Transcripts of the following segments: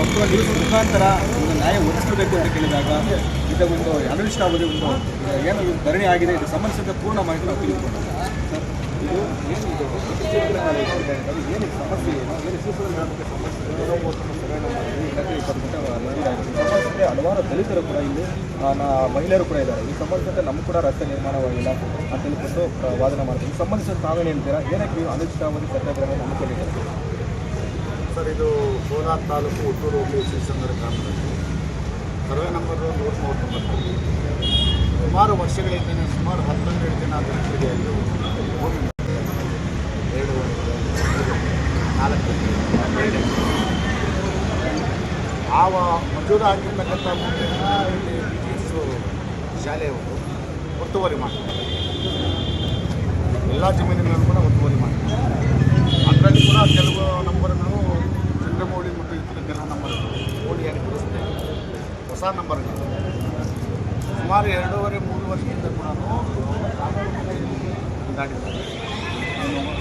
Doctor news ಮುಖಾಂತರ ಒಂದು ನ್ಯಾಯ ಒದಗಿಸಬೇಕು ಅಂತ ಕೇಳಿದಾಗ ಇದು ಒಂದು ಅವಧಿ ಒಂದು, ಏನು ಧರಣಿ ಆಗಿದೆ, ಇದು ಸಂಬಂಧಿಸಿದ ಪೂರ್ಣ ಮಾಹಿತಿ ನಾವು ತಿಳಿದುಕೊಂಡು ಸರ್, ಇದು ಸಮಸ್ಯೆ ಹಲವಾರು ದಲಿತರು ಕೂಡ ಇಲ್ಲಿ ಮಹಿಳೆಯರು ಕೂಡ ಇದ್ದಾರೆ. ಈ ಸಂಬಂಧಿಸಿದಂತೆ ನಮ್ಮ ಕೂಡ ರಸ್ತೆ ನಿರ್ಮಾಣವಾಗಿಲ್ಲ ಅಂತ ಹೇಳಿಕೊಂಡು ವಾದನ ಮಾಡ್ತೀವಿ. ಸಂಬಂಧಿಸಿದ ತಾವೇನು ಹೇಳ್ತೀರಾ? ಏನಕ್ಕೆ ನೀವು ಸತ್ಯಾಗ್ರಹ ನಂಬಿಕೊಂಡಿದ್ದೀರಾ ಸರ್, ಇದು ಕೋಲಾರ ತಾಲೂಕು ಹುಟ್ಟೂರು ಹೋಬಳಿ ಶ್ರೀಸಂದ್ರ ಗ್ರಾಮದಲ್ಲಿ. ಸರ್ವೆ ನಂಬರ್ ನೂರ ಮೂವತ್ತೊಂಬತ್ತು. ಸುಮಾರು ವರ್ಷಗಳಿಂದ ಸುಮಾರು ಹತ್ತೊಂದು ದಿನ ಅಲ್ಲಿ ಭೂಮಿ ಎರಡು ನಾಲ್ಕು ಆವ ಮಂಜೂರು ಆಗಿರ್ತಕ್ಕಂಥ ಭೂಮಿಯನ್ನು ಇಲ್ಲಿ ಬ್ರಿಟಿಷರು ಶಾಲೆಯವರು ಒತ್ತುವರಿ ಮಾಡ್ತಾರೆ. ಎಲ್ಲ ಜಮೀನುಗಳನ್ನು ಕೂಡ ಒತ್ತುವರಿ ಮಾಡ್ತಾರೆ. ಅದರಲ್ಲಿ ಕೂಡ ಕೆಲವು ನಂಬರ್ಗಳು ಚಂದ್ರಮೌಳಿ ಮತ್ತು ಇತರ ನಂಬರ್ ಓಡಿಯಾಗಿ ತೋರಿಸ್ತೇವೆ ಹೊಸ ನಂಬರ್ಗಳು ಸುಮಾರು ಎರಡೂವರೆ, ಮೂರು ವರ್ಷದಿಂದ ಕೂಡ ದಾಟಿದ್ದಾರೆ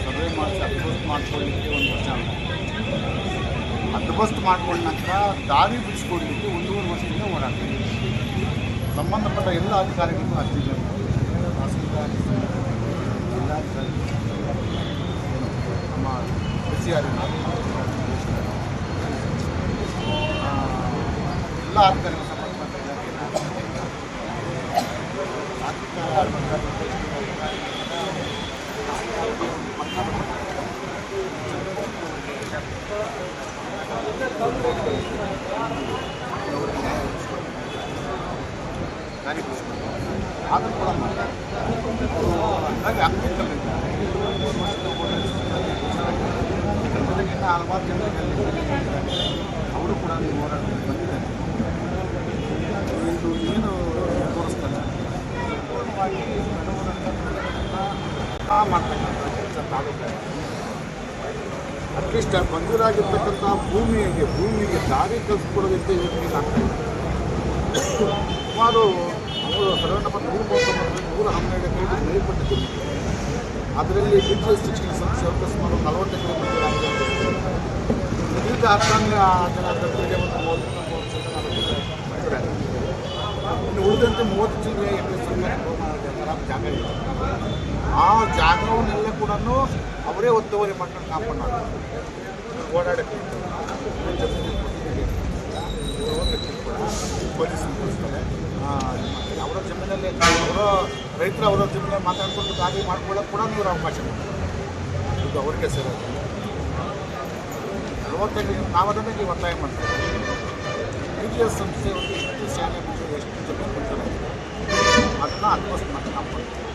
ಸರ್ವೆ ಮಾಡಿಸಿ ಹದ್ದುಬಸ್ತ್ ಮಾಡ್ಕೊಳ್ಳಿಕ್ಕೆ ಒಂದು ವರ್ಷ ಹದ್ದುಬಸ್ತ್ ಮಾಡ್ಕೊಂಡ ನಂತರ ದಾರಿ ಬಿಡಿಸ್ಕೊಡ್ಲಿಕ್ಕೆ ಒಂದೂವರೆ ವರ್ಷದಿಂದ ಓಡಾಡ್ತೀವಿ ಸಂಬಂಧಪಟ್ಟ ಎಲ್ಲ ಅಧಿಕಾರಿಗಳಿಗೂ ಅರ್ಜಿ ತಹಸೀಲ್ದಾರ್, ಜಿಲ್ಲಾಧಿಕಾರಿ ನಮ್ಮ ಎಸ್ ಸಿ ಆರ್ ಎಲ್ಲ ಅಧಿಕಾರಿಗಳು ಸಂಬಂಧಪಟ್ಟ ಇಲಾಖೆನ ಆದರೂ ಕೂಡ ಮಾಡ್ತಾರೆ ಹಾಗಾಗಿ ಆಗ್ತಿದ್ದಲ್ಲ ಜೊತೆಗೆ ಇನ್ನು ಹಲವಾರು ಜನರಿಗೆ ಅವರು ಕೂಡ ಅಲ್ಲಿ ಹೋರಾಟಕ್ಕೆ ಬಂದಿದ್ದಾರೆ ಇದು ಏನು ತೋರಿಸ್ತಲ್ಲ ಸಂಪೂರ್ಣವಾಗಿ ಮಾಡ್ತಕ್ಕಂಥ ಅಟ್ಲೀಸ್ಟ್ ಮಂಜೂರಾಗಿರ್ತಕ್ಕಂಥ ಭೂಮಿಗೆ ಭೂಮಿಗೆ ದಾರಿ ಕಲ್ಸ್ಕೊಡೋದಕ್ಕೆ ಇವತ್ತಿಗೆ ಆಗ್ತಾ ಸುಮಾರು ನಂಬರ್ ನೂರ ಹನ್ನೆರಡು ಮೇಲ್ಪಟ್ಟ ಅದರಲ್ಲಿ ಬಿ ಶಿಕ್ಷಣ ಸಂಸ್ಥೆ ಸುಮಾರು ನಲವತ್ತು ಎಕರೆ ಹೇಳ್ತಾರೆ. ಇದೀಗ ಹತ್ತಾಂಗ ಜನ ದತ್ತರಿಗೆ ಒಂದು ಮೂವತ್ತರಿಂದ ಮೂವತ್ತು ಜನ ಮಂಜೂರಾಗಿದೆ ಇನ್ನು ಉಳಿದಂತೆ ಮೂವತ್ತು ಜಿಲ್ಲೆ ಸರ್ಕಾರಿ ಭೂಮಿ ಜಾಗ ಇದೆ. ಆ ಜಾಗವನ್ನೆಲ್ಲ ಕೂಡ ಅವರೇ ಒತ್ತುವರಿ ಮಾಡ್ಕೊಂಡು ಕಾಂಪೌಂಡ್ ಓಡಾಡಕ್ಕೆ ಪೊಲೀಸ್ ಕಳಿಸ್ತಾರೆ ಅವರ ಜಮೀನಲ್ಲಿ ಅವರ ರೈತರು ಅವರ ಜಮೀನಲ್ಲಿ ಮಾತಾಡ್ಕೊಂಡು ದಾರಿ ಮಾಡ್ಕೊಳ್ಳೋಕೆ ಕೂಡ ನೀವು ಅವಕಾಶ ಇದು ಅವ್ರಿಗೆ ಸೇರೋದು ನಲವತ್ತೈದು ನಾವು ಅದನ್ನೇ ನೀವು ಒತ್ತಾಯ ಮಾಡ್ತೀವಿ. ಬಿ ಟಿ ಎಸ್ ಸಂಸ್ಥೆ ಒಂದು ಎಷ್ಟು ಶಾಲೆ ಎಷ್ಟು ಜಮೀನು ಕೊಡ್ತಾರೆ? ಅದನ್ನ ಅನ್ವಸ್ತು ಮಾಡಿ ಕಾಪಾಡ್ತೀವಿ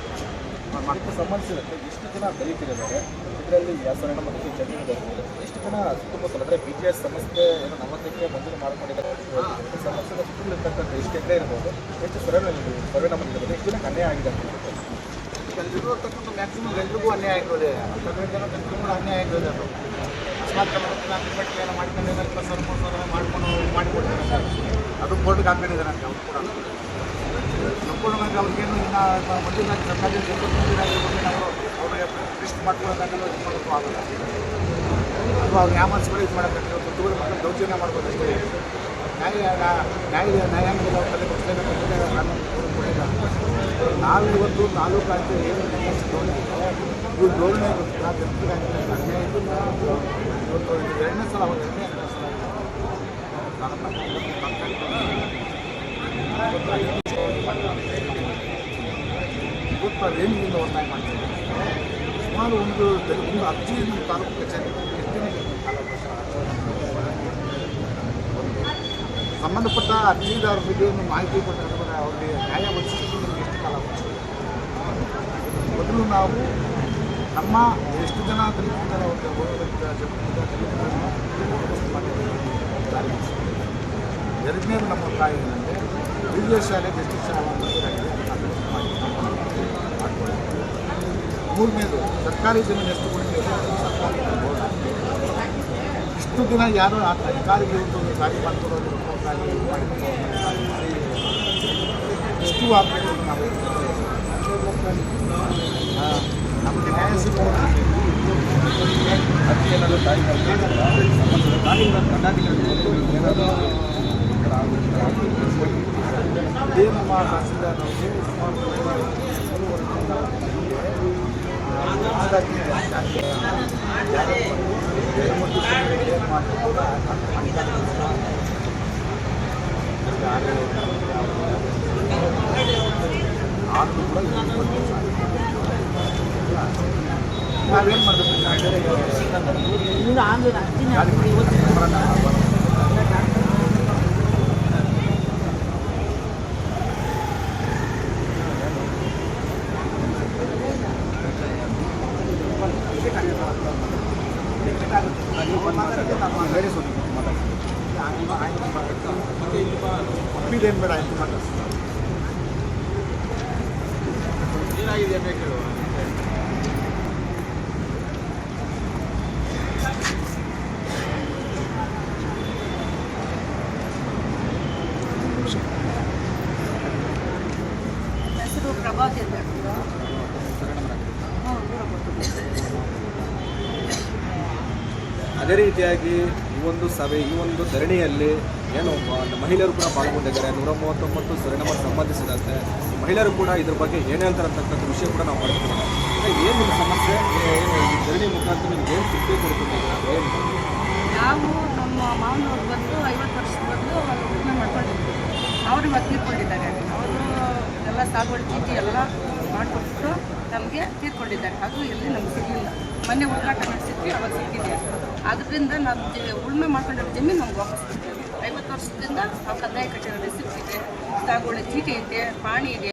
ಇದಕ್ಕೆ ಸಂಬಂಧಿಸಿದಂತೆ ಎಷ್ಟು ಜನ ದಲಿತರಿದ್ದಾರೆ ಇದರಲ್ಲಿ ವ್ಯಾಸರಣ ಮತ್ತು ಜಮೀನುದಾರರು ಎಷ್ಟು ಜನ ಸುತ್ತಮುತ್ತಲ ಅಂದರೆ ಬಿ ಜಿ ಎಸ್ ಸಂಸ್ಥೆ ಏನೋ ನಲವತ್ತಕ್ಕೆ ಮಂಜೂರು ಮಾಡಿಕೊಂಡಿದ್ದಾರೆ. ಇದಕ್ಕೆ ಸಂಬಂಧಿಸಿದ ಸುತ್ತಲಿರ್ತಕ್ಕಂಥ ಎಷ್ಟು ಎಕರೆ ಇರ್ಬೋದು ಎಷ್ಟು ಸರ್ವೆ ಸರ್ವೆ ನಂಬರ್ ಇರ್ಬೋದು ಎಷ್ಟು ಜನಕ್ಕೆ ಅನ್ಯಾಯ ಆಗಿದೆ ಅಂತ. ಎಲ್ರಿಗೂ ಮ್ಯಾಕ್ಸಿಮಮ್ ಎಲ್ರಿಗೂ ಅನ್ಯಾಯ ಆಗಿರೋದೇ ಹತ್ತೊಂಬತ್ತು ಜನ ಕೂಡ ಅನ್ಯಾಯ ಆಗಿರೋದೇ ಅದು. ಗಂಟೆ ಏನೋ ಮಾಡ್ಕೊಂಡು ಇಪ್ಪತ್ತು ಸಾವಿರ ಮೂರು ಮಾಡಿಕೊಡ್ತಾರೆ ಅದು ಬೋರ್ಡ್ಗೆ ಹಾಕೊಂಡಿದ್ದಾರೆ ಅಂತ ಅವ್ರು ಕೂಡ. ಸಂಪೂರ್ಣವಾಗಿ ಅವ್ರಿಗೇನು ಇನ್ನು ಮಂಜೂರಾಗಿ ಸರ್ಕಾರಿ ಮಂಜೂರಾಗಿ ಅವರು ಅವರಿಗೆ ಲಿಸ್ಟ್ ಮಾಡ್ಕೊಳ್ಳೋದಾಗಲ್ಲ ಇದು ಆಗಲ್ಲ. ಅವ್ರು ಯಾಮನ್ಸ್ಗಳು ಇದು ಮಾಡೋಕ್ಕಾಗಲ್ಲ ಒತ್ತುವರಿ ಮತ್ತು ದೌರ್ಜನ್ಯ ಮಾಡ್ಬೋದು ಅಷ್ಟೇ. ನ್ಯಾಯ ನ್ಯಾಯ ನ್ಯಾಯಾಂಗದ ತಲೆ ಕೊಡಿಸಲೇಬೇಕಂತಲೇ ನಾನು. ನಾವು ಇವತ್ತು ತಾಲೂಕು ಆಯ್ತು ಏನು ನಿರ್ಣಯಿಸಿಕೊಂಡು ಇವ್ರು ಗೊತ್ತಿಲ್ಲ ಜನತೆಗಾಗಿಲ್ಲ ಅನ್ಯಾಯ. ನಾನು ಇವತ್ತು ಒಂದು ಒಂದು ಅರ್ಜಿ ಎಷ್ಟು ದಿನ ಇದೆ? ಒಂದು ಸಂಬಂಧಪಟ್ಟ ಒಂದು ಮಾಹಿತಿ ಕೊಟ್ಟರೆ ಅವರಿಗೆ ನ್ಯಾಯ ಒದಗಿಸಲಿಕ್ಕೆ ಎಷ್ಟು ಕಾಲ? ಮೊದಲು ನಾವು ನಮ್ಮ ಎಷ್ಟು ಜನ ಮಾಡಿಸ್ತೀವಿ. ಎರಡನೇದು ನಮ್ಮ ಕಾಯಿ ಏನಂದರೆ ವಿವಿಧ ಶಾಲೆಗೆ ಎಷ್ಟು. ಮೂರನೇದು, ಸರ್ಕಾರಿ ಜಮೀನು ಎಷ್ಟು ಕೊಡ್ತೀವಿ ಸರ್ಕಾರಿ ಇಷ್ಟು ದಿನ ಯಾರು ಆ ಸರ್ಕಾರಿ ಒಂದು ಕಾರ್ಯ ಮಾಡ್ಕೊಡೋದು ಇಷ್ಟು ಆಗಬೇಕು ನಾವು ಆ, ನಮಗೆ ನ್ಯಾಯ ಸಿಗೋದು ಅರ್ಜಿ ಏನಾದರೂ ತಾಯಿ ಸಂಬಂಧಿಸಿದ ದಾನಿಗಳ ದಂಡಾಧಿಕಾರಿಗಳು ಇದೇ ನಮ್ಮ ತಹಸೀಲ್ದಾರ್ ಅವರು ಸುಮಾರು ಮೂರು ವರ್ಷದಿಂದ ಹೀಗೆ ಹಾಗಾಗಿ ಜಾಗ ಎರಡು ಮೂರು ದಿವಸ ಏನ್ ಮಾಡ್ತಾರೆ? ಆದ್ರೂ ಕೂಡ ಇಪ್ಪತ್ತು ದಿವಸ ಆಗಿದೆ. ನಾವೇನ್ ಮಾಡಬೇಕು ಲೇಡೀಸ್ ಹೋಗಿ ಮಾತಾಡ್ತೀನಿ ಅಪ್ಪಿದೇನು ಬೇಡ ಅಂತ ಮಾತಾಡ್ತೀನಿ ಏನಾಗಿದೆ ಬೇಕು ಅದೇ ರೀತಿಯಾಗಿ ಈ ಒಂದು ಸಭೆ, ಈ ಒಂದು ಧರಣಿಯಲ್ಲಿ ಏನು ಮಹಿಳೆಯರು ಕೂಡ ಪಾಲ್ಗೊಂಡಿದ್ದಾರೆ. ನೂರ ಮೂವತ್ತೊಂಬತ್ತು ಸರಿನಮ್ಮ ಸಂಬಂಧಿಸಿದಂತೆ ಮಹಿಳೆಯರು ಕೂಡ ಇದ್ರ ಬಗ್ಗೆ ಏನು ಹೇಳ್ತಾರೆ ಅಂತಕ್ಕಂಥ ವಿಷಯ ಕೂಡ ನಾವು ಮಾಡ್ತೀವಿ. ಏನು ನಿಮ್ಮ ಸಮಸ್ಯೆ? ಏನು ಈ ಧರಣಿ ಮುಖಾಂತರ ನಿಮ್ಗೆ ಏನು ಏನು? ನಾವು ನಮ್ಮ ಮಾವನವ್ರು ಬಂದು ಐವತ್ತು ವರ್ಷದ ಬಂದು ಉದ್ಯೋಗ ಅವರು ಅವರು ಎಲ್ಲ ಸಾಗುವಳಿ ಎಲ್ಲ ಮಾಡಿಕೊಟ್ಟು ನಮಗೆ ತೀರ್ಕೊಂಡಿದ್ದಾರೆ ಅದು ಎಲ್ಲಿ ನಮ್ಗೆ ಸಿಗಲಿಲ್ಲ. ಮೊನ್ನೆ ಹುಡುಕಾಟ ನಡೆಸಿದ್ವಿ ಅವಾಗ ಸಿಕ್ಕಿದೆ ಅದರಿಂದ ನಾವು ಉಳ್ಮೆ ಮಾಡ್ಕೊಂಡಿರೋ ಜಮೀನು ನಮ್ಗೆ ವಾಪಸ್ ಐವತ್ತು ವರ್ಷದಿಂದ ನಾವು ಕಂದಾಯ ಕಟ್ಟಿರೋ ರೆಸಿಪ್ಟ್ ಇದೆ ಸಾಗುವಳಿ ಚೀಟಿ ಇದೆ, ಪಾಣಿ ಇದೆ.